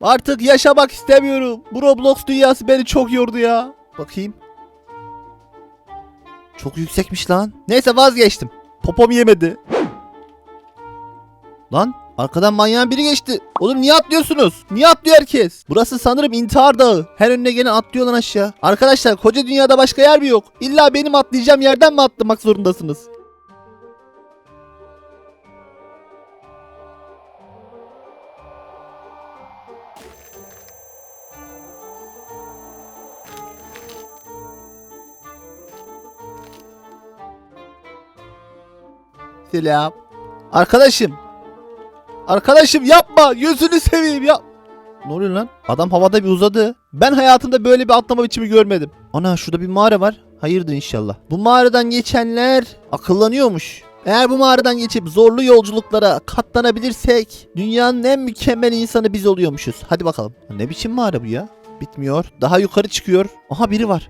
Artık yaşamak istemiyorum. Bu Roblox dünyası beni çok yordu ya. Bakayım. Çok yüksekmiş lan. Neyse vazgeçtim. Popom yemedi. Lan arkadan manyağın biri geçti. Oğlum niye atlıyorsunuz? Niye atlıyor herkes? Burası sanırım intihar dağı. Her önüne gelen atlıyor lan aşağı. Arkadaşlar koca dünyada başka yer mi yok? İlla benim atlayacağım yerden mi atlamak zorundasınız? Selam. Arkadaşım. Arkadaşım yapma. Gözünü seveyim ya. Ne oluyor lan? Adam havada bir uzadı. Ben hayatımda böyle bir atlama biçimi görmedim. Ana şurada bir mağara var. Hayırdır inşallah. Bu mağaradan geçenler akıllanıyormuş. Eğer bu mağaradan geçip zorlu yolculuklara katlanabilirsek dünyanın en mükemmel insanı biz oluyormuşuz. Hadi bakalım. Ne biçim mağara bu ya? Bitmiyor. Daha yukarı çıkıyor. Aha biri var.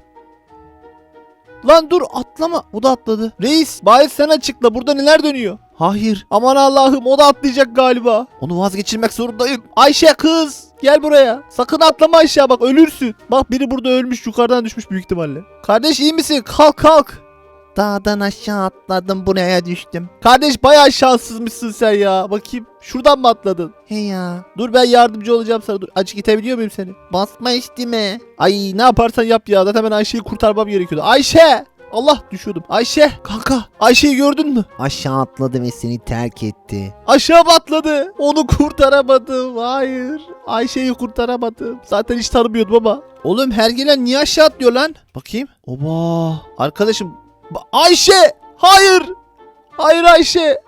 Lan dur atlama. O da atladı. Reis bari sen açıkla burada neler dönüyor? Hayır. Aman Allah'ım o da atlayacak galiba. Onu vazgeçirmek zorundayım. Ayşe kız gel buraya. Sakın atlama aşağı bak ölürsün. Bak biri burada ölmüş yukarıdan düşmüş büyük ihtimalle. Kardeş iyi misin? Kalk kalk. Dağdan aşağı atladım buraya düştüm. Kardeş bayağı şanssızmışsın sen ya. Bakayım şuradan mı atladın? He ya. Dur ben yardımcı olacağım sana. Dur açık itebiliyor muyum seni? Basma istime. Ay ne yaparsan yap ya. Zaten ben Ayşe'yi kurtarmam gerekiyordu. Ayşe! Allah düşüyordum. Ayşe kanka Ayşe'yi gördün mü? Aşağı atladı ve seni terk etti. Aşağı atladı. Onu kurtaramadım. Hayır. Ayşe'yi kurtaramadım. Zaten hiç tanımıyordum ama. Oğlum her gelen niye aşağı atlıyor lan? Bakayım. Oba. Arkadaşım. Ba- Ayşe. Hayır. Hayır Ayşe.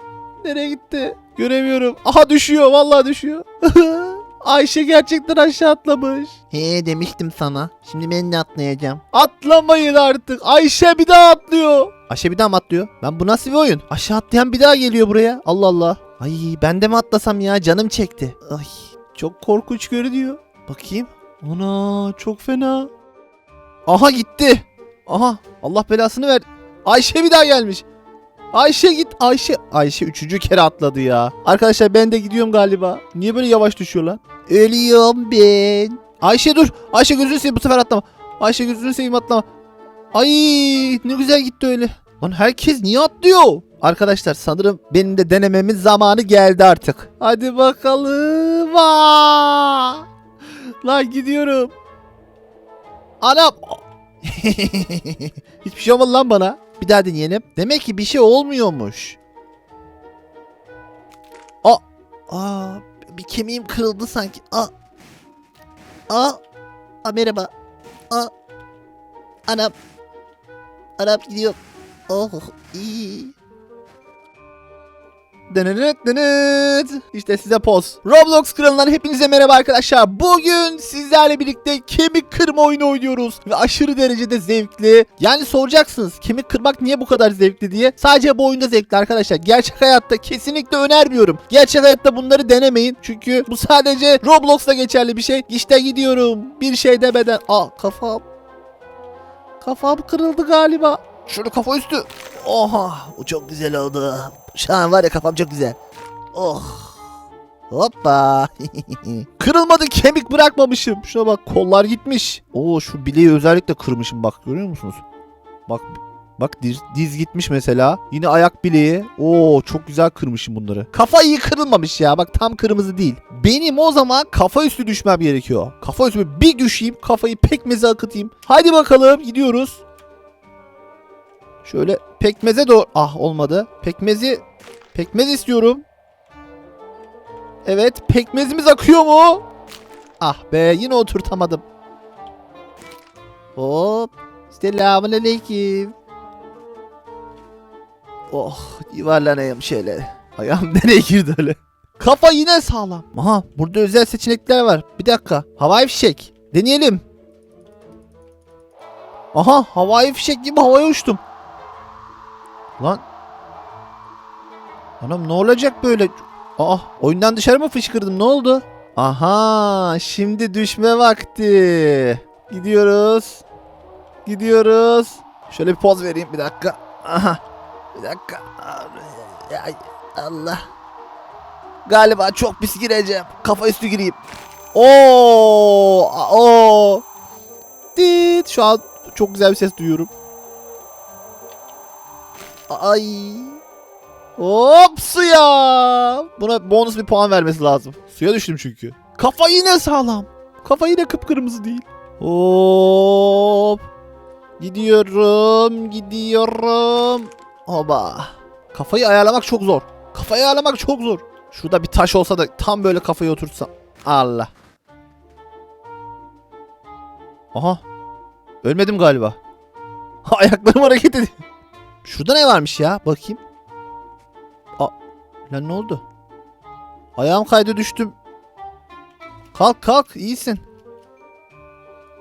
Nereye gitti? Göremiyorum. Aha düşüyor. Vallahi düşüyor. Ayşe gerçekten aşağı atlamış. He demiştim sana. Şimdi ben de atlayacağım. Atlamayın artık. Ayşe bir daha atlıyor. Ayşe bir daha mı atlıyor? Ben bu nasıl bir oyun? Aşağı atlayan bir daha geliyor buraya. Allah Allah. Ay ben de mi atlasam ya? Canım çekti. Ay çok korkunç görünüyor. Bakayım. Ana çok fena. Aha gitti. Aha Allah belasını ver. Ayşe bir daha gelmiş. Ayşe git Ayşe. Ayşe üçüncü kere atladı ya. Arkadaşlar ben de gidiyorum galiba. Niye böyle yavaş düşüyor lan? Ölüyorum ben. Ayşe dur. Ayşe gözünü seveyim bu sefer atlama. Ayşe gözünü seveyim atlama. Ay ne güzel gitti öyle. Lan herkes niye atlıyor? Arkadaşlar sanırım benim de denememin zamanı geldi artık. Hadi bakalım. Aa! Lan gidiyorum. Anam. Hiçbir şey olmadı lan bana. Bir daha deneyelim. Demek ki bir şey olmuyormuş. Aa, aa bir kemiğim kırıldı sanki. Aa, Aa, aa merhaba. Aa, anam. Anam gidiyor. Oh, iyi. İşte size poz. Roblox kralından hepinize merhaba arkadaşlar. Bugün sizlerle birlikte kemik kırma oyunu oynuyoruz. Ve aşırı derecede zevkli. Yani soracaksınız kemik kırmak niye bu kadar zevkli diye. Sadece bu oyunda zevkli arkadaşlar. Gerçek hayatta kesinlikle önermiyorum. Gerçek hayatta bunları denemeyin. Çünkü bu sadece Roblox'ta geçerli bir şey. İşte gidiyorum. Bir şey demeden. Aa kafam. Kafam kırıldı galiba. Şunu kafa üstü. Oha o çok güzel oldu. Şu an var ya kafam çok güzel. Oh. Hoppa. Kırılmadı kemik bırakmamışım. Şuna bak kollar gitmiş. Oo şu bileği özellikle kırmışım bak görüyor musunuz? Bak bak diz, diz gitmiş mesela. Yine ayak bileği. Oo çok güzel kırmışım bunları. Kafa iyi kırılmamış ya. Bak tam kırmızı değil. Benim o zaman kafa üstü düşmem gerekiyor. Kafa üstü bir düşeyim. Kafayı pekmeze akıtayım. Hadi bakalım gidiyoruz. Şöyle pekmeze doğru. Ah olmadı. Pekmezi pekmez istiyorum. Evet pekmezimiz akıyor mu? Ah be yine oturtamadım. Hop. Selamun aleyküm. Oh yuvarlanayım şöyle. Ayağım nereye girdi öyle? Kafa yine sağlam. Aha burada özel seçenekler var. Bir dakika. Havai fişek. Deneyelim. Aha havai fişek gibi havaya uçtum. Lan. Anam ne olacak böyle? Aa oyundan dışarı mı fışkırdım ne oldu? Aha şimdi düşme vakti. Gidiyoruz. Gidiyoruz. Şöyle bir poz vereyim bir dakika. Aha. Bir dakika. Ay, Allah. Galiba çok pis gireceğim. Kafa üstü gireyim. Oo! Oo! Dit. Şu an çok güzel bir ses duyuyorum. Ay. Hop suya. Buna bonus bir puan vermesi lazım. Suya düştüm çünkü. Kafa yine sağlam. Kafa yine kıpkırmızı değil. Hop. Gidiyorum, gidiyorum. Oba. Kafayı ayarlamak çok zor. Kafayı ayarlamak çok zor. Şurada bir taş olsa da tam böyle kafayı oturtsam. Allah. Aha. Ölmedim galiba. Ayaklarım hareket ediyor. Şurada ne varmış ya? Bakayım. Aa, lan ne oldu? Ayağım kaydı düştüm. Kalk kalk iyisin.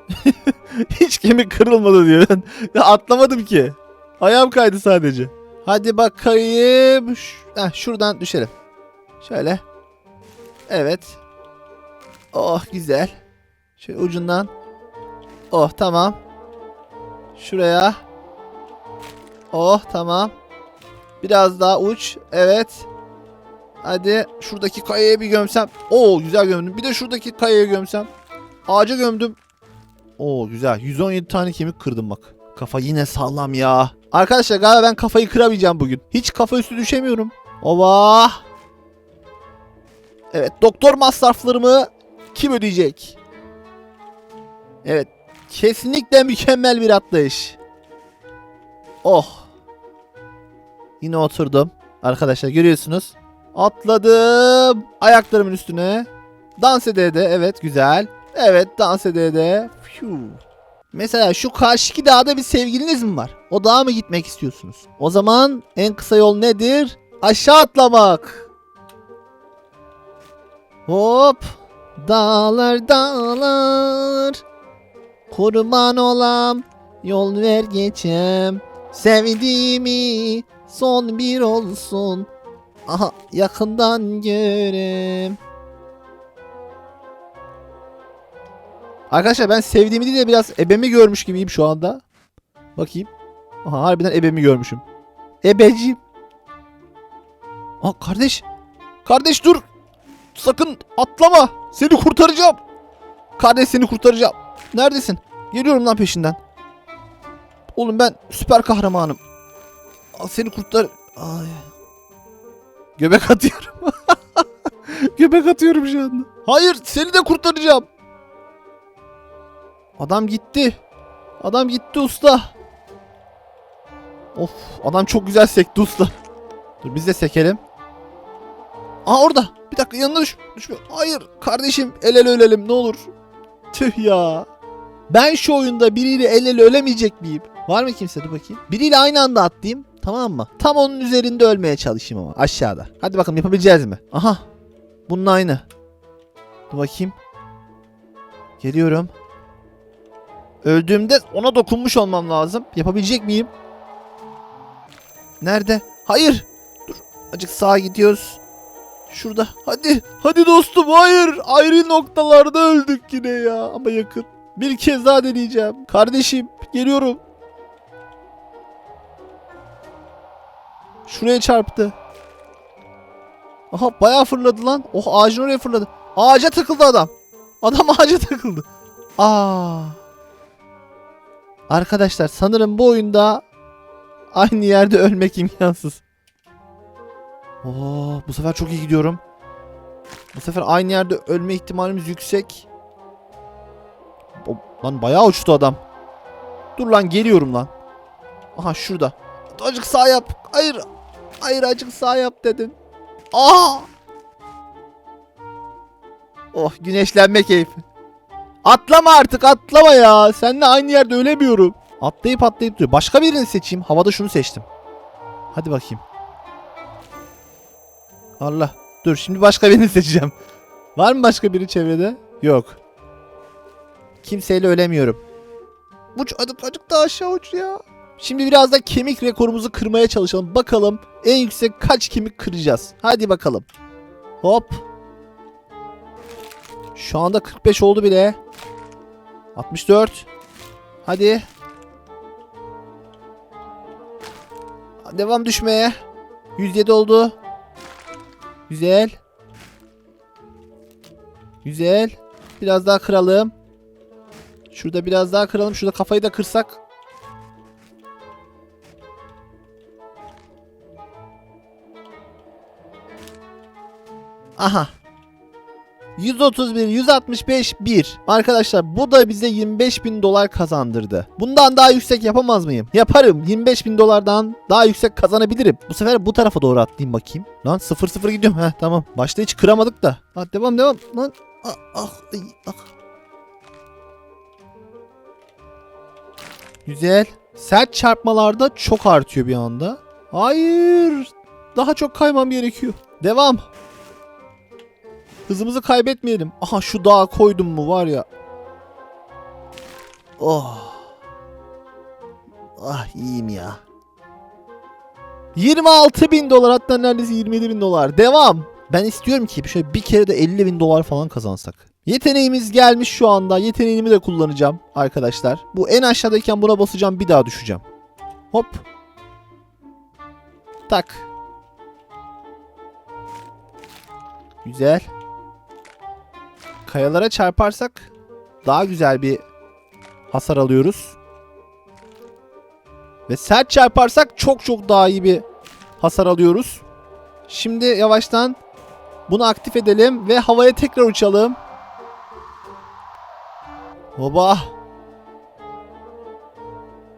Hiç kemik kırılmadı diyor. ya atlamadım ki. Ayağım kaydı sadece. Hadi bakayım. Ş- Heh, şuradan düşelim. Şöyle. Evet. Oh güzel. Şöyle ucundan. Oh tamam. Şuraya. Oh tamam. Biraz daha uç. Evet. Hadi şuradaki kayaya bir gömsem. Oo güzel gömdüm. Bir de şuradaki kayaya gömsem. Ağaca gömdüm. Oo güzel. 117 tane kemik kırdım bak. Kafa yine sağlam ya. Arkadaşlar galiba ben kafayı kıramayacağım bugün. Hiç kafa üstü düşemiyorum. Ova. Evet doktor masraflarımı kim ödeyecek? Evet. Kesinlikle mükemmel bir atlayış. Oh. Yine oturdum. Arkadaşlar görüyorsunuz. Atladım. Ayaklarımın üstüne. Dans ede ede. Evet güzel. Evet dans ede. Fiu. Mesela şu karşıki dağda bir sevgiliniz mi var? O dağa mı gitmek istiyorsunuz? O zaman en kısa yol nedir? Aşağı atlamak. Hop. Dağlar dağlar. Kurban olam. Yol ver geçem. Sevdiğimi son bir olsun. Aha yakından görem. Arkadaşlar ben sevdiğimi değil de biraz ebemi görmüş gibiyim şu anda. Bakayım. Aha harbiden ebemi görmüşüm. Ebeciğim. Aa kardeş. Kardeş dur. Sakın atlama. Seni kurtaracağım. Kardeş seni kurtaracağım. Neredesin? Geliyorum lan peşinden. Oğlum ben süper kahramanım. Aa, seni kurtar... Ay. Göbek atıyorum. Göbek atıyorum şu anda. Hayır seni de kurtaracağım. Adam gitti. Adam gitti usta. Of adam çok güzel sekti usta. Dur biz de sekelim. Aa orada. Bir dakika yanına düş. Düşme. Hayır kardeşim el ele ölelim ne olur. Tüh ya. Ben şu oyunda biriyle el ele ölemeyecek miyim? Var mı kimse dur bakayım. Biriyle aynı anda atlayayım. Tamam mı? Tam onun üzerinde ölmeye çalışayım ama aşağıda. Hadi bakalım yapabileceğiz mi? Aha. Bunun aynı. Dur bakayım. Geliyorum. Öldüğümde ona dokunmuş olmam lazım. Yapabilecek miyim? Nerede? Hayır. Dur. Acık sağa gidiyoruz. Şurada. Hadi. Hadi dostum. Hayır. Ayrı noktalarda öldük yine ya. Ama yakın. Bir kez daha deneyeceğim. Kardeşim. Geliyorum. Şuraya çarptı. Aha bayağı fırladı lan. Oh ağacın oraya fırladı. Ağaca takıldı adam. Adam ağaca takıldı. Aa. Arkadaşlar sanırım bu oyunda aynı yerde ölmek imkansız. Oo, bu sefer çok iyi gidiyorum. Bu sefer aynı yerde ölme ihtimalimiz yüksek. O- Lan bayağı uçtu adam. Dur lan geliyorum lan. Aha şurada. Acık sağ yap. Hayır. Hayır acık sağ yap dedim. Aa! Oh güneşlenme keyfi. Atlama artık atlama ya. Seninle aynı yerde ölemiyorum. Atlayıp atlayıp duruyor. Başka birini seçeyim. Havada şunu seçtim. Hadi bakayım. Allah. Dur şimdi başka birini seçeceğim. Var mı başka biri çevrede? Yok. Kimseyle ölemiyorum. Uç azıcık azıcık daha aşağı uç ya. Şimdi biraz da kemik rekorumuzu kırmaya çalışalım. Bakalım en yüksek kaç kemik kıracağız. Hadi bakalım. Hop. Şu anda 45 oldu bile. 64. Hadi. Devam düşmeye. 107 oldu. Güzel. Güzel. Biraz daha kıralım. Şurada biraz daha kıralım. Şurada kafayı da kırsak. Aha. 131, 165, 1. Arkadaşlar bu da bize 25 bin dolar kazandırdı. Bundan daha yüksek yapamaz mıyım? Yaparım. 25 bin dolardan daha yüksek kazanabilirim. Bu sefer bu tarafa doğru atlayayım bakayım. Lan 0-0 gidiyorum. Heh tamam. Başta hiç kıramadık da. Ha, devam devam. Lan. Ah, ah, ah. Güzel. Sert çarpmalarda çok artıyor bir anda. Hayır. Daha çok kaymam gerekiyor. Devam. Hızımızı kaybetmeyelim. Aha şu dağa koydum mu var ya. Oh. Ah iyiyim ya. 26 bin dolar hatta neredeyse 27 bin dolar. Devam. Ben istiyorum ki şöyle bir kere de 50 bin dolar falan kazansak. Yeteneğimiz gelmiş şu anda. Yeteneğimi de kullanacağım arkadaşlar. Bu en aşağıdayken buna basacağım bir daha düşeceğim. Hop. Tak. Güzel. Kayalara çarparsak daha güzel bir hasar alıyoruz. Ve sert çarparsak çok çok daha iyi bir hasar alıyoruz. Şimdi yavaştan bunu aktif edelim ve havaya tekrar uçalım. Hoba.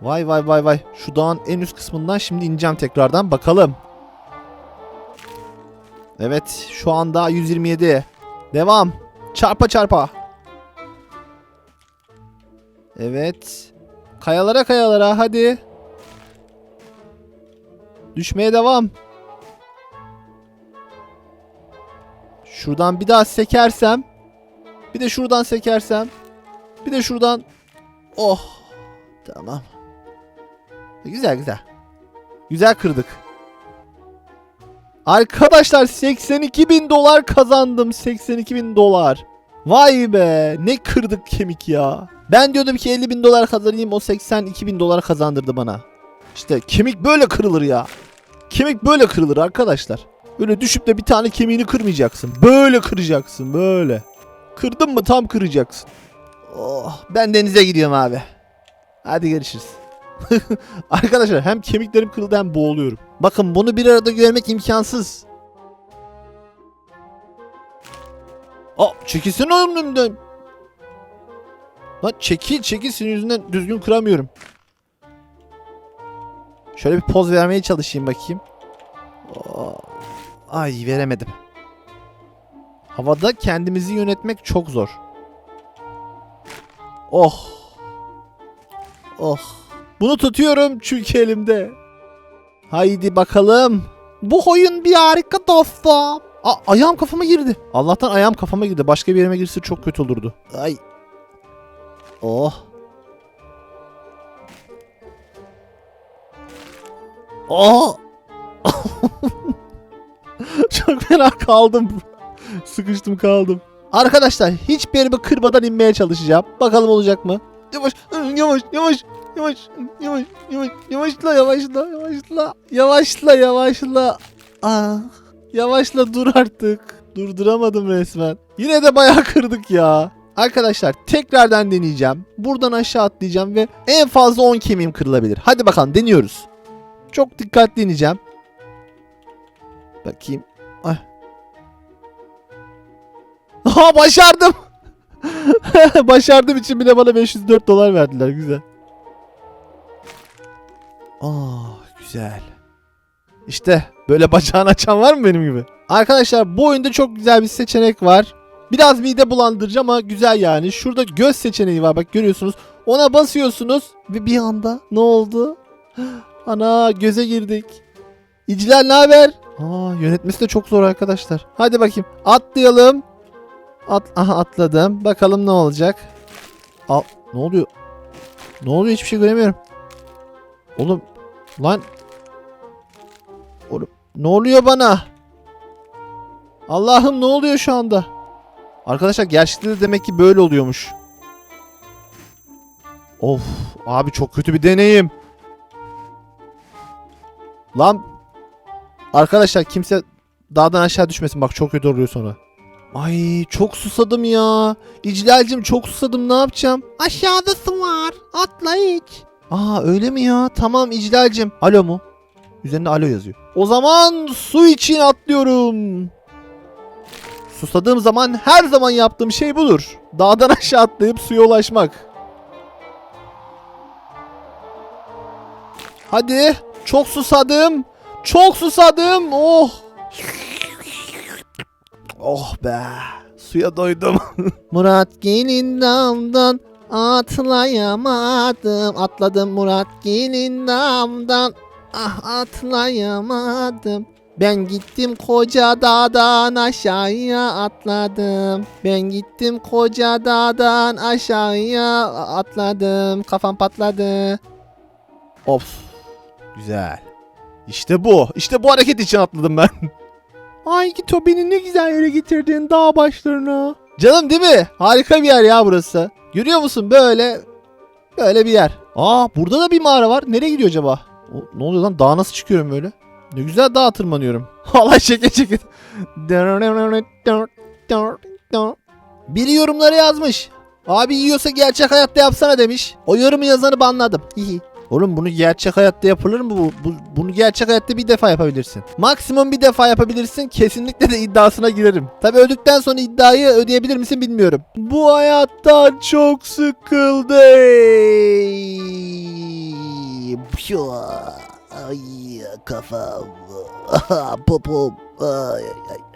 Vay vay vay vay. Şu dağın en üst kısmından şimdi ineceğim tekrardan. Bakalım. Evet şu anda 127. Devam. Çarpa çarpa. Evet. Kayalara kayalara hadi. Düşmeye devam. Şuradan bir daha sekersem. Bir de şuradan sekersem. Bir de şuradan. Oh. Tamam. Güzel güzel. Güzel kırdık. Arkadaşlar 82 bin dolar kazandım. 82 bin dolar. Vay be ne kırdık kemik ya. Ben diyordum ki 50 bin dolar kazanayım o 82 bin dolar kazandırdı bana. İşte kemik böyle kırılır ya. Kemik böyle kırılır arkadaşlar. Öyle düşüp de bir tane kemiğini kırmayacaksın. Böyle kıracaksın böyle. Kırdın mı tam kıracaksın. Oh, ben denize gidiyorum abi. Hadi görüşürüz. arkadaşlar hem kemiklerim kırıldı hem boğuluyorum. Bakın bunu bir arada görmek imkansız. Aa çekilsin önümden. Lan çekil çekil yüzünden düzgün kıramıyorum. Şöyle bir poz vermeye çalışayım bakayım. Oo, Ay veremedim. Havada kendimizi yönetmek çok zor. Oh. Oh. Bunu tutuyorum çünkü elimde. Haydi bakalım. Bu oyun bir harika dostum. Aa, ayağım kafama girdi. Allah'tan ayağım kafama girdi. Başka bir yerime girse çok kötü olurdu. Ay. Oh. Oh. Çok fena kaldım. Sıkıştım kaldım. Arkadaşlar hiçbir yerimi kırmadan inmeye çalışacağım. Bakalım olacak mı? Yavaş, yavaş, yavaş, yavaş, yavaş, yavaş, yavaşla, yavaşla, yavaşla, yavaşla, yavaşla. Ah, yavaşla dur artık. Durduramadım resmen. Yine de bayağı kırdık ya. Arkadaşlar tekrardan deneyeceğim. Buradan aşağı atlayacağım ve en fazla 10 kemiğim kırılabilir. Hadi bakalım deniyoruz. Çok dikkatli ineceğim. Bakayım. Ay. Ha başardım. Başardığım için bile bana 504 dolar verdiler. Güzel. Aa güzel. İşte böyle bacağını açan var mı benim gibi? Arkadaşlar bu oyunda çok güzel bir seçenek var. Biraz mide bulandırıcı ama güzel yani. Şurada göz seçeneği var bak görüyorsunuz. Ona basıyorsunuz ve bir anda ne oldu? Ana göze girdik. İciler ne haber? Aa yönetmesi de çok zor arkadaşlar. Hadi bakayım atlayalım. At aha atladım. Bakalım ne olacak. Al ne oluyor? Ne oluyor hiçbir şey göremiyorum. Oğlum lan ne oluyor bana? Allah'ım ne oluyor şu anda? Arkadaşlar gerçekten de demek ki böyle oluyormuş. Of abi çok kötü bir deneyim. Lan arkadaşlar kimse dağdan aşağı düşmesin bak çok kötü oluyor sonra. Ay çok susadım ya. İclal'cim çok susadım ne yapacağım? Aşağıda su var. Atla iç. Aa öyle mi ya? Tamam İclal'cim. Alo mu? Üzerinde alo yazıyor. O zaman su için atlıyorum. Susadığım zaman her zaman yaptığım şey budur. Dağdan aşağı atlayıp suya ulaşmak. Hadi. Çok susadım. Çok susadım. Oh. Oh be. Suya doydum. Murat gelin damdan atlayamadım. Atladım Murat gelin damdan. Ah atlayamadım. Ben gittim koca dağdan aşağıya atladım. Ben gittim koca dağdan aşağıya atladım. Kafam patladı. of. Güzel. İşte bu. İşte bu hareket için atladım ben. Ay Gito beni ne güzel yere getirdin dağ başlarına. Canım değil mi? Harika bir yer ya burası. Görüyor musun böyle böyle bir yer. Aa burada da bir mağara var. Nereye gidiyor acaba? O, ne oluyor lan? Dağa nasıl çıkıyorum böyle? Ne güzel dağa tırmanıyorum. Allah şeke şeke. Biri yorumlara yazmış. Abi yiyorsa gerçek hayatta yapsana demiş. O yorumu yazanı banladım. Hihi. Oğlum bunu gerçek hayatta yapılır mı bu? bu? Bunu gerçek hayatta bir defa yapabilirsin. Maksimum bir defa yapabilirsin. Kesinlikle de iddiasına girerim. Tabi öldükten sonra iddiayı ödeyebilir misin bilmiyorum. Bu hayattan çok sıkıldım. Ay kafam. Popom. Ay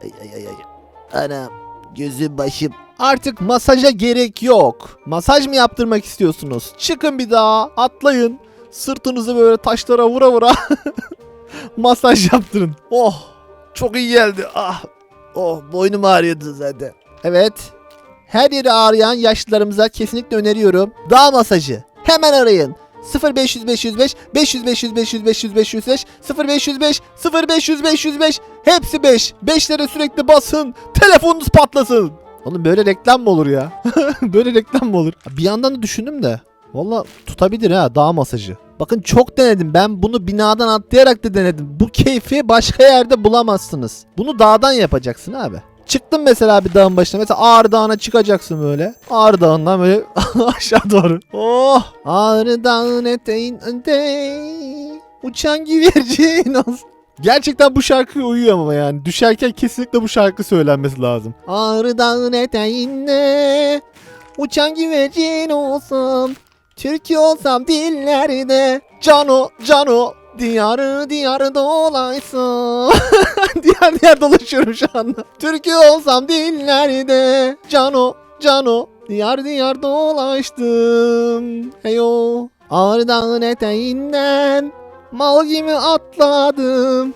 ay ay ay. ay. Anam gözüm başım. Artık masaja gerek yok. Masaj mı yaptırmak istiyorsunuz? Çıkın bir daha, atlayın. Sırtınızı böyle taşlara vura vura masaj yaptırın. Oh, çok iyi geldi. Ah, Oh boynum ağrıyordu zaten. evet. Her yeri ağrıyan yaşlılarımıza kesinlikle öneriyorum. Dağ masajı. Hemen arayın. 0500 505 500 500 500 500 505 0505 0500 505 hepsi 5. 5'lere sürekli basın. Telefonunuz patlasın. Oğlum böyle reklam mı olur ya? böyle reklam mı olur? Bir yandan da düşündüm de. Valla tutabilir ha dağ masajı. Bakın çok denedim. Ben bunu binadan atlayarak da denedim. Bu keyfi başka yerde bulamazsınız. Bunu dağdan yapacaksın abi. Çıktın mesela bir dağın başına. Mesela Ağrı Dağı'na çıkacaksın böyle. Ağrı Dağı'ndan böyle aşağı doğru. Oh! Ağrı Dağı'nın eteğinde uçan güvercin olsun. Gerçekten bu şarkı uyuyor ama yani. Düşerken kesinlikle bu şarkı söylenmesi lazım. Ağrı Dağı'nın eteğinde uçan güvercin olsam. Türkü olsam dillerde. Cano, cano. Diyarı diyarı dolaysam. diğer diğer dolaşıyorum şu anda. Türkü olsam dillerde. Cano, cano. Diyar diyar dolaştım. Heyo. Ağrı Dağı'nın eteğinden mal gibi atladım.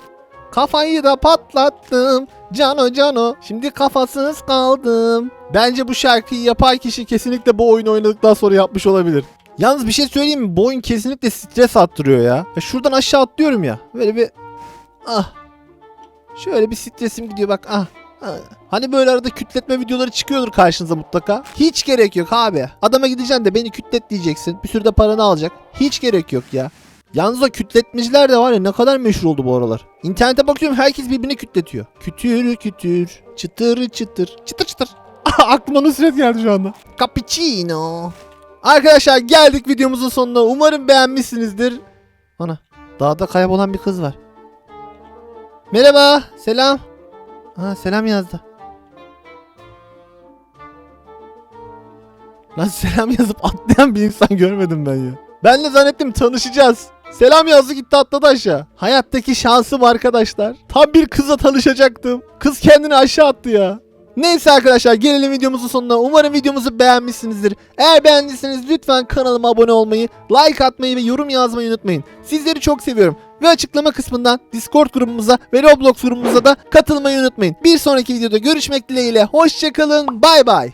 Kafayı da patlattım. Cano cano. Şimdi kafasız kaldım. Bence bu şarkıyı yapan kişi kesinlikle bu oyunu oynadıktan sonra yapmış olabilir. Yalnız bir şey söyleyeyim mi? Bu kesinlikle stres attırıyor ya. ya şuradan aşağı atlıyorum ya. Böyle bir ah. Şöyle bir stresim gidiyor bak ah. Hani böyle arada kütletme videoları çıkıyordur karşınıza mutlaka. Hiç gerek yok abi. Adama gideceksin de beni kütlet diyeceksin. Bir sürü de paranı alacak. Hiç gerek yok ya. Yalnız o kütletmeciler de var ya ne kadar meşhur oldu bu aralar. İnternete bakıyorum herkes birbirini kütletiyor. Kütür kütür, çıtır çıtır, çıtır çıtır. Aklıma Nusret geldi şu anda. Cappuccino. Arkadaşlar geldik videomuzun sonuna. Umarım beğenmişsinizdir. Ana dağda kaybolan bir kız var. Merhaba selam. Ha selam yazdı. Lan selam yazıp atlayan bir insan görmedim ben ya. Ben de zannettim tanışacağız. Selam yazdı gitti atladı aşağı. Hayattaki şansım arkadaşlar. Tam bir kızla tanışacaktım. Kız kendini aşağı attı ya. Neyse arkadaşlar gelelim videomuzun sonuna. Umarım videomuzu beğenmişsinizdir. Eğer beğendiyseniz lütfen kanalıma abone olmayı, like atmayı ve yorum yazmayı unutmayın. Sizleri çok seviyorum. Ve açıklama kısmından Discord grubumuza ve Roblox grubumuza da katılmayı unutmayın. Bir sonraki videoda görüşmek dileğiyle. Hoşçakalın. Bay bay.